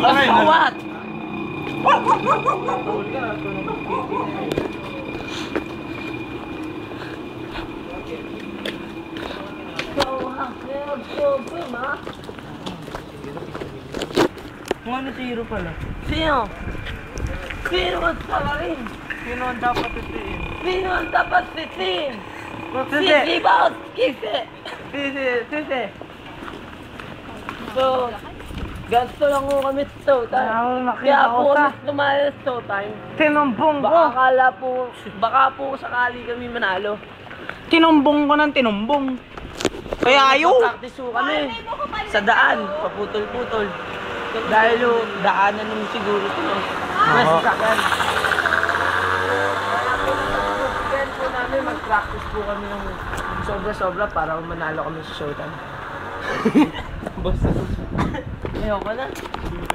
What? Ano zero pala. Sino? Sino ang salarin? Sino ang dapat itiin? Sino ang dapat sisin? Sisi! Sisi ba o kisi? Sisi! Sisi! So, ganito lang ko kami sa showtime. Ako, nakita Kaya ko po sa- kami lumayo sa showtime. Tinumbong ko! Baka akala po, baka po sakali kami manalo. Tinumbong ko ng tinumbong. Kaya ayaw! Practice po kami sa daan, paputol-putol. Dahil yung daanan nung siguro ito. no? Mas sakyan. Kaya po namin mag-practice po kami ng sobra-sobra para manalo kami sa showtime. Basta. 哎呦，我的。